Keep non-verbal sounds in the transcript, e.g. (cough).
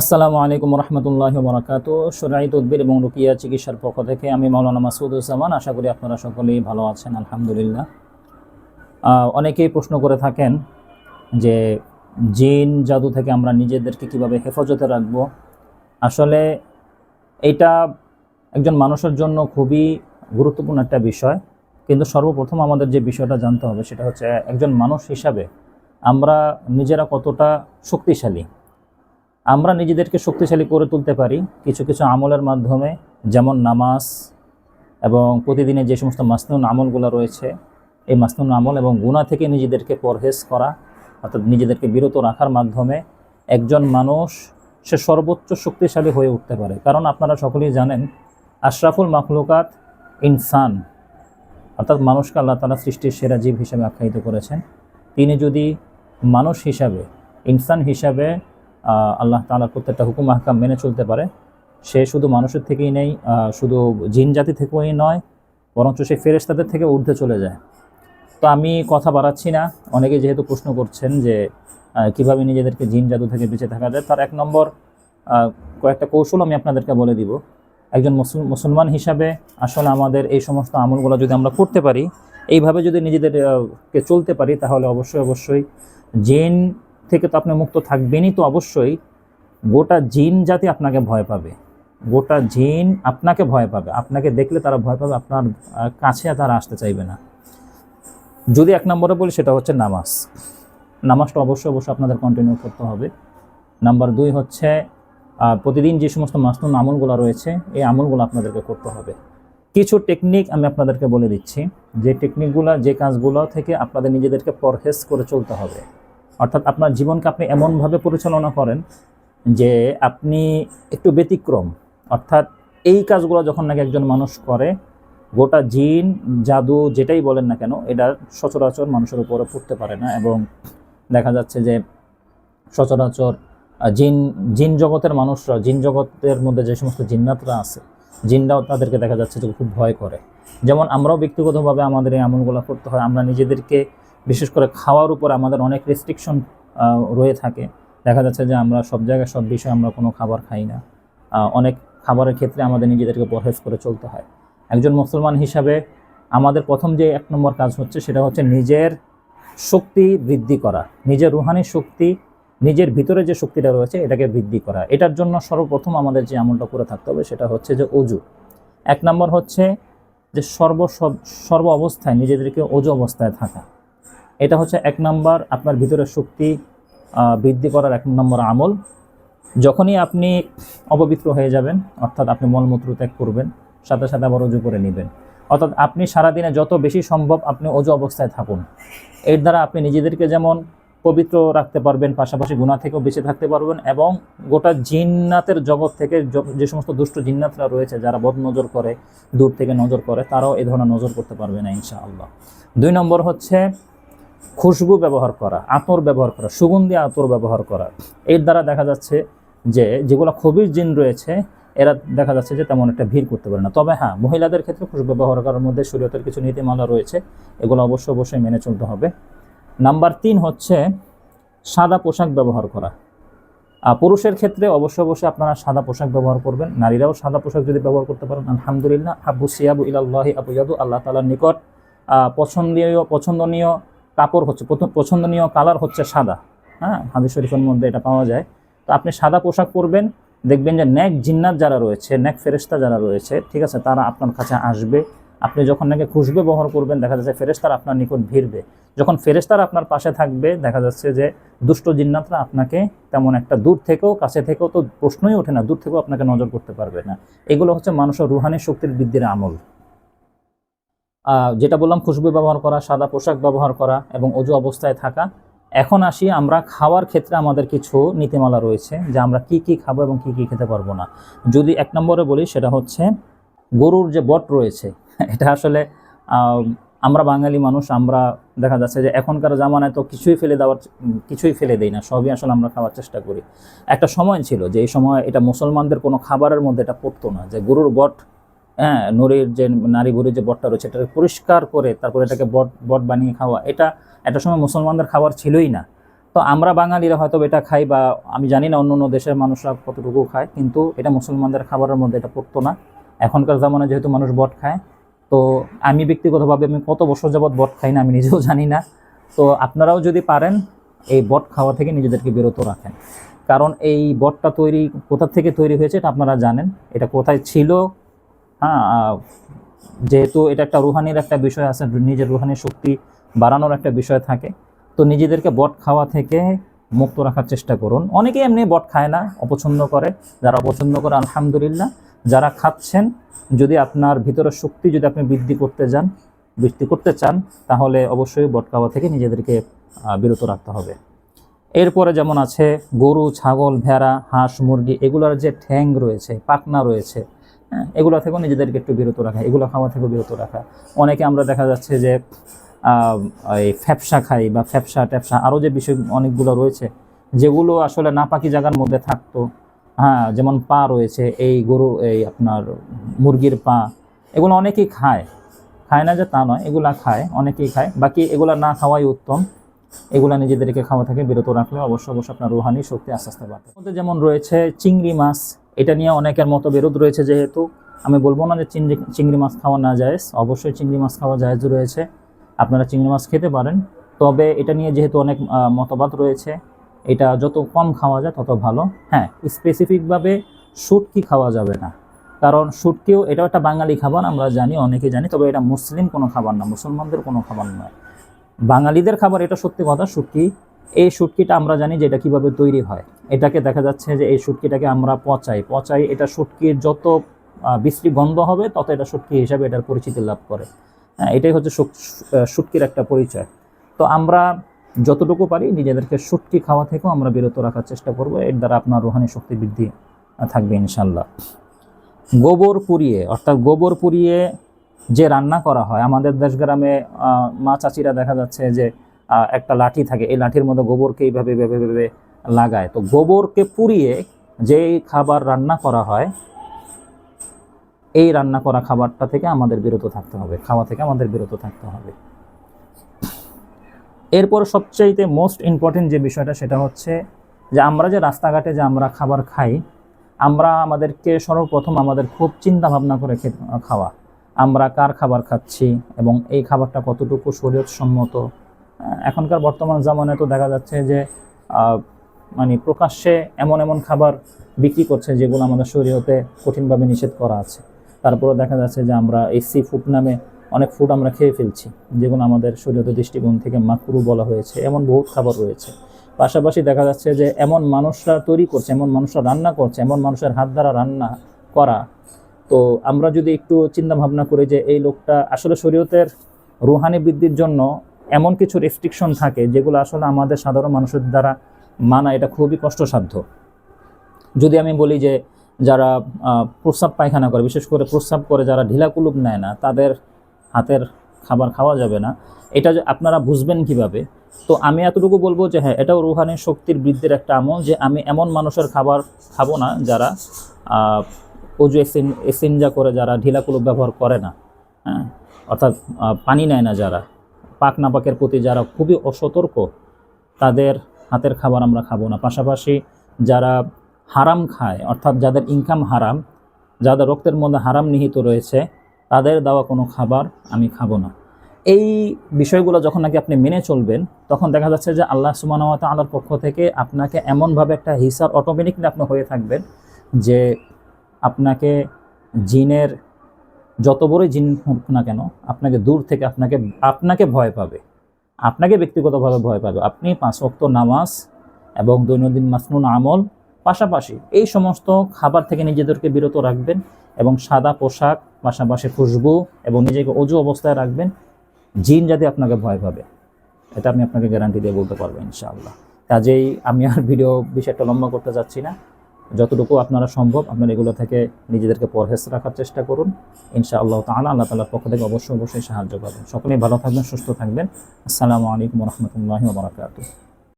আসসালামু আলাইকুম রহমতুল্লাহ বরাকাত সরাই তদবির এবং রুকিয়া চিকিৎসার পক্ষ থেকে আমি মাওলানা মাসুদুজ্জামান, আশা করি আপনারা সকলেই ভালো আছেন, আলহামদুলিল্লাহ। অনেকেই প্রশ্ন করে থাকেন যে জিন, জাদু থেকে আমরা নিজেদেরকে কীভাবে হেফাজতে রাখব? আসলে এটা একজন মানুষের জন্য খুবই গুরুত্বপূর্ণ একটা বিষয়। কিন্তু সর্বপ্রথম আমাদের যে বিষয়টা জানতে হবে সেটা হচ্ছে একজন মানুষ হিসাবে আমরা নিজেরা কতটা শক্তিশালী? আমরা নিজেদেরকে শক্তিশালী করে তুলতে পারি কিছু কিছু আমলের মাধ্যমে, যেমন নামাজ এবং প্রতিদিনে যে সমস্ত মাসনুন আমলগুলো রয়েছে, এই মাসনুন আমল এবং গুণা থেকে নিজেদেরকে পরহেজ করা, অর্থাৎ নিজেদেরকে বিরত রাখার মাধ্যমে একজন মানুষ সে সর্বোচ্চ শক্তিশালী হয়ে উঠতে পারে। কারণ আপনারা সকলেই জানেন, আশরাফুল মাখলুকাত ইনসান, অর্থাৎ মানুষকে আল্লাহ তালা সৃষ্টির সেরা জীব হিসেবে আখ্যায়িত করেছেন। তিনি যদি মানুষ হিসাবে, ইনসান হিসাবে আল্লাহ তাআলার প্রত্যেকটা হুকুম আহকাম মেনে চলতে পারে। সে শুধু মানুষের থেকেই নেই শুধু জিন জাতি থেকেই নয়, বরঞ্চ সে ফেরেশতাদের থেকে ঊর্ধ্বে চলে যায়। তো আমি কথা বাড়াচ্ছি না। অনেকে যেহেতু প্রশ্ন করছেন যে কীভাবে নিজেদেরকে জিন জাদু থেকে বেঁচে থাকা যায়, তার এক নম্বর কয়েকটা কৌশল আমি আপনাদেরকে বলে দিব। একজন মুসল- মুসলমান হিসাবে আসলে আমাদের এই সমস্ত আমলগুলো যদি আমরা করতে পারি, এইভাবে যদি নিজেদেরকে চলতে পারি, তাহলে অবশ্যই অবশ্যই জিন থেকে তো আপনি মুক্ত থাকবেনই তো অবশ্যই। গোটা জিন জাতি আপনাকে ভয় পাবে। গোটা জিন আপনাকে ভয় পাবে। আপনাকে দেখলে তারা ভয় পাবে, আপনার কাছে তারা আসতে চাইবে না। যদি এক নম্বরে বলি, সেটা হচ্ছে নামাজ। নামাজটা অবশ্যই অবশ্যই আপনাদের কন্টিনিউ করতে হবে। নাম্বার দুই হচ্ছে প্রতিদিন যে সমস্ত মাসনুন আমলগুলো রয়েছে, এই আমলগুলো আপনাদেরকে করতে হবে। কিছু টেকনিক আমি আপনাদেরকে বলে দিচ্ছি। যে টেকনিকগুলো যে কাজগুলো থেকে আপনাদের নিজেদেরকে পরহেজ করে চলতে হবে। অর্থাৎ আপনার জীবনকে আপনি এমনভাবে পরিচালনা করেন যে আপনি একটু ব্যতিক্রম। অর্থাৎ এই কাজগুলো যখন নাকি একজন মানুষ করে, গোটা জিন, জাদু যেটাই বলেন না কেন, এটা সচরাচর মানুষের উপরে পড়তে পারে না এবং দেখা যাচ্ছে যে সচরাচর জিন জিন জগতের মানুষরা, জিন জগতের মধ্যে যে সমস্ত জিন্নাতরা আছে, জিনরাও তাদেরকে দেখা যাচ্ছে যে খুব ভয় করে। যেমন আমরাও ব্যক্তিগতভাবে আমাদের এই আমলগুলো করতে হয়, আমরা নিজেদেরকে বিশেষ করে খাওয়ার উপর আমাদের অনেক রেস্ট্রিকশন রয়ে থাকে। দেখা যাচ্ছে যে আমরা সব জায়গায় সব বিষয়ে আমরা কোনো খাবার খাই না। অনেক খাবারের ক্ষেত্রে আমাদের নিজেদেরকে পরহেজ করে চলতে হয়। একজন মুসলমান হিসাবে আমাদের প্রথম যে এক নম্বর কাজ হচ্ছে সেটা হচ্ছে নিজের শক্তি বৃদ্ধি করা। নিজের রুহানি শক্তি, নিজের ভিতরে যে শক্তিটা রয়েছে এটাকে বৃদ্ধি করা। এটার জন্য সর্বপ্রথম আমাদের যে আমলটা করে থাকতে হবে সেটা হচ্ছে যে অজু। এক নম্বর হচ্ছে যে সর্ব সর্ব অবস্থায় নিজেদেরকে অজু অবস্থায় থাকা। এটা হচ্ছে এক নম্বর আপনার ভিতরের শক্তি বৃদ্ধি করার এক নম্বর আমল। যখনই আপনি অপবিত্র হয়ে যাবেন, অর্থাৎ আপনি মলমূত্র ত্যাগ করবেন, সাথে সাথে আবার অজু করে নেবেন। অর্থাৎ আপনি সারাদিনে যত বেশি সম্ভব আপনি অজু অবস্থায় থাকুন। এর দ্বারা আপনি নিজেদেরকে যেমন পবিত্র রাখতে পারবেন, পাশাপাশি গুণা থেকেও বেঁচে থাকতে পারবেন এবং গোটা জিন্নাতের জগৎ থেকে যে সমস্ত দুষ্ট জিন্নাতরা রয়েছে, যারা বদ নজর করে, দূর থেকে নজর করে, তারাও এ ধরনের নজর করতে পারবে না ইনশাআল্লাহ। দুই নম্বর হচ্ছে খুশবু ব্যবহার করা আতর ব্যবহার করা সুগন্ধি আতর ব্যবহার করা। এর দ্বারা দেখা যাচ্ছে যে যেগুলো খবির জিন রয়েছে এরা দেখা যাচ্ছে যে তেমন একটা ভিড় করতে পারে না। তবে হ্যাঁ মহিলাদের ক্ষেত্রে খুশবু ব্যবহার করার মধ্যে শরীয়তের কিছু নীতিমালা রয়েছে এগুলো অবশ্যই অবশ্যই মেনে চলতে হবে। নাম্বার তিন হচ্ছে সাদা পোশাক ব্যবহার করা। পুরুষের ক্ষেত্রে অবশ্যই অবশ্যই আপনারা সাদা পোশাক ব্যবহার করবেন নারীরাও সাদা পোশাক যদি ব্যবহার করতে পারেন আলহামদুলিল্লাহ আবু সিয়াবু ইলাল্লাহি আবু ইয়াদু আল্লাহ তালার নিকট আহ, পছন্দনীয় পছন্দনীয় কাপড় হচ্ছে, প্রথম পছন্দনীয় কালার হচ্ছে সাদা। হ্যাঁ হাদিস শরীফের মধ্যে এটা পাওয়া যায়। তো আপনি সাদা পোশাক পরবেন, দেখবেন যে ন্যাক জিন্নাত যারা রয়েছে ন্যাক ফেরেস্তা যারা রয়েছে, ঠিক আছে, তারা আপনার কাছে আসবে। আপনি যখন নাকি খুশবে ব্যবহার করবেন, দেখা যাচ্ছে ফেরেস্তার আপনার নিকট ভিড়বে। যখন ফেরেস্তার আপনার পাশে থাকবে, দেখা যাচ্ছে যে দুষ্ট জিন্নাতরা আপনাকে তেমন একটা দূর থেকেও, কাছে থেকেও তো প্রশ্নই ওঠে না, দূর থেকেও আপনাকে নজর করতে পারবে না। এগুলো হচ্ছে মানুষের রুহানি শক্তির বৃদ্ধির আমল। যেটা বললাম, খুশবু ব্যবহার করা, সাদা পোশাক ব্যবহার করা এবং অজু অবস্থায় থাকা। এখন আসি আমরা খাওয়ার ক্ষেত্রে আমাদের কিছু নীতিমালা রয়েছে যে আমরা কি কি খাব এবং কি কি খেতে পারব না। যদি এক নম্বরে বলি, সেটা হচ্ছে গরুর যে বট রয়েছে, (laughs) এটা আসলে আমরা বাঙালি মানুষ, আমরা দেখা যাচ্ছে যে এখনকার জামানায় তো কিছুই ফেলে দেওয়ার, কিছুই ফেলে দেই না, সবই আসলে আমরা খাওয়ার চেষ্টা করি। একটা সময় ছিল যে এই সময় এটা মুসলমানদের কোনো খাবারের মধ্যে এটা পড়তো না যে গরুর বট হ্যাঁ নড়ির যে নারী বুড়ির যে বটটা রয়েছে, এটাকে পরিষ্কার করে তারপরে এটাকে বট বট বানিয়ে খাওয়া, এটা একটা সময় মুসলমানদের খাবার ছিলই না। তো আমরা বাঙালিরা হয়তো এটা খাই বা আমি জানি না অন্য অন্য দেশের মানুষরা কতটুকু খায়, কিন্তু এটা মুসলমানদের খাবারের মধ্যে এটা পড়তো না। এখনকার জামানায় যেহেতু মানুষ বট খায়, তো আমি ব্যক্তিগতভাবে আমি কত বছর যাবৎ বট খাই না, আমি নিজেও জানি না। তো আপনারাও যদি পারেন, এই বট খাওয়া থেকে নিজেদেরকে বিরত রাখেন। কারণ এই বটটা তৈরি কোথা থেকে তৈরি হয়েছে এটা আপনারা জানেন, এটা কোথায় ছিল হ্যাঁ যেহেতু এটা একটা রুহানির একটা বিষয় আছে, নিজের রুহানির শক্তি বাড়ানোর একটা বিষয় থাকে, তো নিজেদেরকে বট খাওয়া থেকে মুক্ত রাখার চেষ্টা করুন। অনেকে এমনি বট খায় না, অপছন্দ করে, যারা অপছন্দ করে, আলহামদুলিল্লাহ। যারা খাচ্ছেন, যদি আপনার ভিতরের শক্তি যদি আপনি বৃদ্ধি করতে যান, বৃদ্ধি করতে চান, তাহলে অবশ্যই বট খাওয়া থেকে নিজেদেরকে বিরত রাখতে হবে। এরপরে যেমন আছে, গরু, ছাগল, ভেড়া, হাঁস, মুরগি, এগুলোর যে ঠ্যাং রয়েছে, পাখনা রয়েছে হ্যাঁ এগুলো থেকেও নিজেদেরকে একটু বিরত রাখা, এগুলো খাওয়া থেকেও বিরত রাখা। অনেকে আমরা দেখা যাচ্ছে যে এই ফ্যাপসা খাই বা ফ্যাপসা ট্যাপসা আরও যে বিষয় অনেকগুলো রয়েছে, যেগুলো আসলে নাপাকি জায়গার মধ্যে থাকতো। হ্যাঁ যেমন পা রয়েছে, এই গরু, এই আপনার মুরগির পা, এগুলো অনেকেই খায়। খায় না যে তা নয়, এগুলা খায়, অনেকেই খায়। বাকি এগুলা না খাওয়াই উত্তম। এগুলা নিজেদেরকে খাওয়া থেকে বিরত রাখলে অবশ্য অবশ্য আপনার রুহানি শক্তি আস্তে আস্তে বাড়বে যেমন রয়েছে চিংড়ি মাছ এটা নিয়ে অনেকের মতো বিরোধ রয়েছে যেহেতু আমি বলব না যে চিংড়ি চিংড়ি মাছ খাওয়া না যায় অবশ্যই চিংড়ি মাছ খাওয়া জায়েজ রয়েছে। আপনারা চিংড়ি মাছ খেতে পারেন। তবে এটা নিয়ে যেহেতু অনেক মতবাদ রয়েছে, এটা যত কম খাওয়া যায় তত ভালো। হ্যাঁ স্পেসিফিকভাবে শুটকি খাওয়া যাবে না। কারণ শুটকিও এটাও একটা বাঙালি খাবার, আমরা জানি, অনেকে জানি, তবে এটা মুসলিম কোনো খাবার না, মুসলমানদের কোনো খাবার নয়। বাঙালিদের খাবার, এটা সত্যি কথা, শুটকি এই শুটকিটা আমরা জানি যে এটা কীভাবে তৈরি হয়। এটাকে দেখা যাচ্ছে যে এই শুটকিটাকে আমরা পচাই। পচাই এটা শুটকির যত বিশ্রী গন্ধ হবে, তত এটা শুটকি হিসাবে এটার পরিচিতি লাভ করে। হ্যাঁ এটাই হচ্ছে শুটকির একটা পরিচয়। তো আমরা যতটুকু পারি নিজেদেরকে শুটকি খাওয়া থেকেও আমরা বিরত রাখার চেষ্টা করব। এর দ্বারা আপনার রোহানি শক্তি বৃদ্ধি থাকবে ইনশাল্লাহ গোবর পুড়িয়ে, অর্থাৎ গোবর পুড়িয়ে যে রান্না করা হয়, আমাদের দেশ গ্রামে মা চাচিরা দেখা যাচ্ছে যে একটা লাঠি থাকে। এই লাঠির মধ্যে গোবরকে এইভাবে ভেবে ভেবে লাগায়। তো গোবরকে পুড়িয়ে যেই খাবার রান্না করা হয় এই রান্না করা খাবারটা থেকে আমাদের বিরত থাকতে হবে। খাওয়া থেকে আমাদের বিরত থাকতে হবে। এরপর সবচাইতে মোস্ট ইম্পর্টেন্ট যে বিষয়টা সেটা হচ্ছে যে আমরা যে রাস্তাঘাটে যে আমরা খাবার খাই আমরা আমাদেরকে সর্বপ্রথম আমাদের খুব চিন্তা ভাবনা করে খাওয়া। আমরা কার খাবার খাচ্ছি এবং এই খাবারটা কতটুকু শরীয়তসম্মত আহ, এখনকার বর্তমান জামানে তো দেখা যাচ্ছে যে মানে প্রকাশ্যে এমন এমন খাবার বিক্রি করছে যেগুলো আমাদের শরীয়তে কঠিনভাবে নিষেধ করা আছে। তারপরে দেখা যাচ্ছে যে আমরা এই সি ফুড নামে অনেক ফুড আমরা খেয়ে ফেলছি, যেগুলো আমাদের শরীয়ত দৃষ্টিকোণ থেকে মাকরু বলা হয়েছে, এমন বহুত খাবার রয়েছে। পাশাপাশি দেখা যাচ্ছে যে এমন মানুষরা তৈরি করছে, এমন মানুষরা রান্না করছে, এমন মানুষের হাত দ্বারা রান্না করা। তো আমরা যদি একটু চিন্তা ভাবনা করি যে এই লোকটা আসলে শরীয়তের রুহানি বৃদ্ধির জন্য এমন কিছু রেস্ট্রিকশন থাকে যেগুলো আসলে আমাদের সাধারণ মানুষের দ্বারা মানা এটা খুবই কষ্টসাধ্য। যদি আমি বলি যে যারা প্রস্রাব পায়খানা করে, বিশেষ করে প্রস্রাব করে যারা ঢিলা কুলুপ নেয় না, তাদের হাতের খাবার খাওয়া যাবে না। এটা আপনারা বুঝবেন কীভাবে? তো আমি এতটুকু বলব যে হ্যাঁ এটাও রুহানি শক্তির বৃদ্ধির একটা আমল যে আমি এমন মানুষের খাবার খাব না যারা অজু এসিন, এসিনজা করে যারা ঢিলা ব্যবহার করে না হ্যাঁ অর্থাৎ পানি নেয় না যারা। পাক নাপাকের প্রতি যারা খুবই অসতর্ক, তাদের হাতের খাবার আমরা খাব না। পাশাপাশি যারা হারাম খায়, অর্থাৎ যাদের ইনকাম হারাম, যাদের রক্তের মধ্যে হারাম নিহিত রয়েছে, তাদের দেওয়া কোনো খাবার আমি খাব না। এই বিষয়গুলো যখন নাকি আপনি মেনে চলবেন, তখন দেখা যাচ্ছে যে আল্লাহ সুমানাওয়াত আল্লাহর পক্ষ থেকে আপনাকে এমনভাবে একটা হিসাব অটোমেটিকলি আপনি হয়ে থাকবেন যে আপনাকে জিনের যত বড়ই জিন হোক না কেন, আপনাকে দূর থেকে আপনাকে আপনাকে ভয় পাবে। আপনাকে ব্যক্তিগতভাবে ভয় পাবে। আপনি পাঁচ ওয়াক্ত নামাজ এবং দৈনন্দিন মাসনুন আমল পাশাপাশি এই সমস্ত খাবার থেকে নিজেদেরকে বিরত রাখবেন এবং সাদা পোশাক, পাশাপাশি খুশবু এবং নিজেকে অজু অবস্থায় রাখবেন। জিন যাতে আপনাকে ভয় পাবে, এটা আমি আপনাকে গ্যারান্টি দিয়ে বলতে পারব ইনশাআল্লাহ। কাজেই আমি আর ভিডিও একটা লম্বা করতে চাচ্ছি না। যতটুকু আপনারা সম্ভব আপনারা এগুলো থেকে নিজেদেরকে পরহেজ রাখার চেষ্টা করুন। ইনশা আল্লাহ তালা আল্লাহ তালার পক্ষ থেকে অবশ্যই অবশ্যই সাহায্য করবেন সকলেই ভালো থাকবেন, সুস্থ থাকবেন। আসসালামু আলাইকুম রহমতুল্লাহ ওবরাকাতুহ